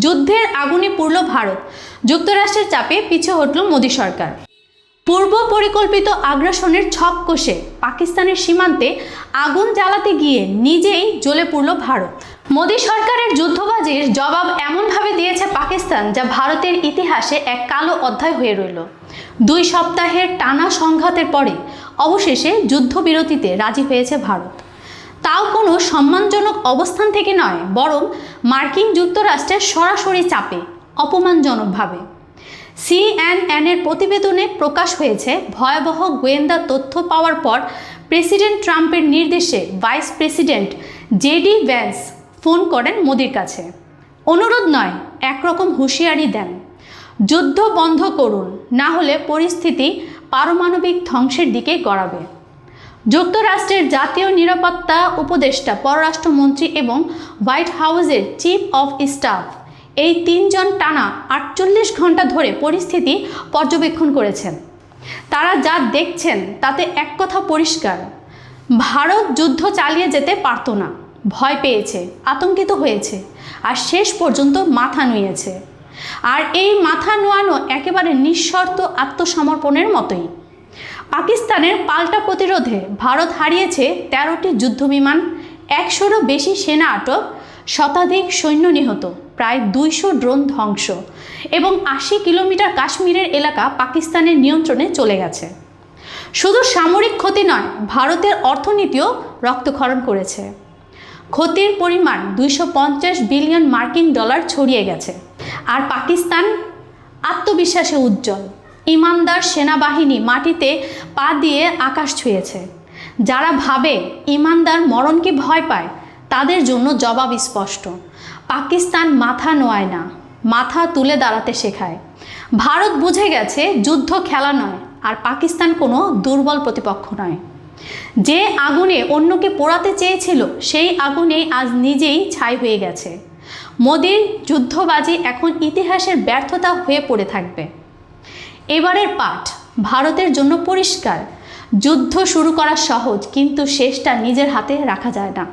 যুদ্ধের আগুনে পুরল ভারত। যুক্তরাষ্ট্রের চাপে পিছু হটল মোদী সরকার। পূর্ব পরিকল্পিত আগ্রাসনের ছক কষে পাকিস্তানের সীমান্তে আগুন জ্বালাতে গিয়ে নিজেই জ্বলে পড়ল ভারত। মোদী সরকারের যুদ্ধবাজির জবাব এমনভাবে দিয়েছে পাকিস্তান যা ভারতের ইতিহাসে এক কালো অধ্যায় হয়ে রইল। দুই সপ্তাহের টানা সংঘাতের পরে অবশেষে যুদ্ধবিরতিতে রাজি হয়েছে ভারত। তাও কোনো সম্মানজনক অবস্থান থেকে নয়, বরং মার্কিন যুক্তরাষ্ট্রের সরাসরি চাপে, অপমানজনকভাবে। সিএনএনের প্রতিবেদনে প্রকাশ হয়েছে, ভয়াবহ গোয়েন্দা তথ্য পাওয়ার পর প্রেসিডেন্ট ট্রাম্পের নির্দেশে vice president JD Vance phone করেন মোদির কাছে। অনুরোধ নয়, একরকম হুঁশিয়ারি দেন। যুদ্ধ বন্ধ করুন, না হলে পরিস্থিতি পারমাণবিক ধ্বংসের দিকে গড়াবে। যুক্তরাষ্ট্রের জাতীয় নিরাপত্তা উপদেষ্টা, পররাষ্ট্রমন্ত্রী এবং হোয়াইট হাউসের চিফ অফ স্টাফ। এই তিনজন টানা আটচল্লিশ ঘণ্টা ধরে পরিস্থিতি পর্যবেক্ষণ করেছেন। তারা যা দেখছেন তাতে এক কথা পরিষ্কার, ভারত যুদ্ধ চালিয়ে যেতে পারত না, ভয় পেয়েছে, আতঙ্কিত হয়েছে, আর শেষ পর্যন্ত মাথা নুয়েছে। আর এই মাথা নোয়ানো একেবারে নিঃশর্ত আত্মসমর্পণের মতোই। পাকিস্তানের পাল্টা প্রতিরোধে ভারত হারিয়েছে তেরোটি যুদ্ধবিমান, একশোরও বেশি সেনা আটক, শতাধিক সৈন্য নিহত, প্রায় দুইশো ড্রোন ধ্বংস এবং আশি কিলোমিটার কাশ্মীরের এলাকা পাকিস্তানের নিয়ন্ত্রণে চলে গেছে। শুধু সামরিক ক্ষতি নয়, ভারতের অর্থনীতিও রক্তক্ষরণ করেছে। ক্ষতির পরিমাণ দুইশো পঞ্চাশ বিলিয়ন মার্কিন ডলার ছড়িয়ে গেছে। আর পাকিস্তান আত্মবিশ্বাসে উজ্জ্বল। ইমানদার সেনাবাহিনী মাটিতে পা দিয়ে আকাশ ছুঁয়েছে। যারা ভাবে ইমানদার মরণকে ভয় পায়, তাদের জন্য জবাব স্পষ্ট। পাকিস্তান মাথা নোয়ায় না, মাথা তুলে দাঁড়াতে শেখায়। ভারত বুঝে গেছে যুদ্ধ খেলা নয়, আর পাকিস্তান কোনো দুর্বল প্রতিপক্ষ নয়। যে আগুনে অন্যকে পোড়াতে চেয়েছিল, সেই আগুনে আজ নিজেই ছাই হয়ে গেছে। মোদির যুদ্ধবাজি এখন ইতিহাসের ব্যর্থতা হয়ে পড়ে থাকবে। এবারের পাঠ ভারতের জন্য পরিষ্কার। যুদ্ধ শুরু করা সহজ, কিন্তু শেষটা নিজের হাতে রাখা যায় না।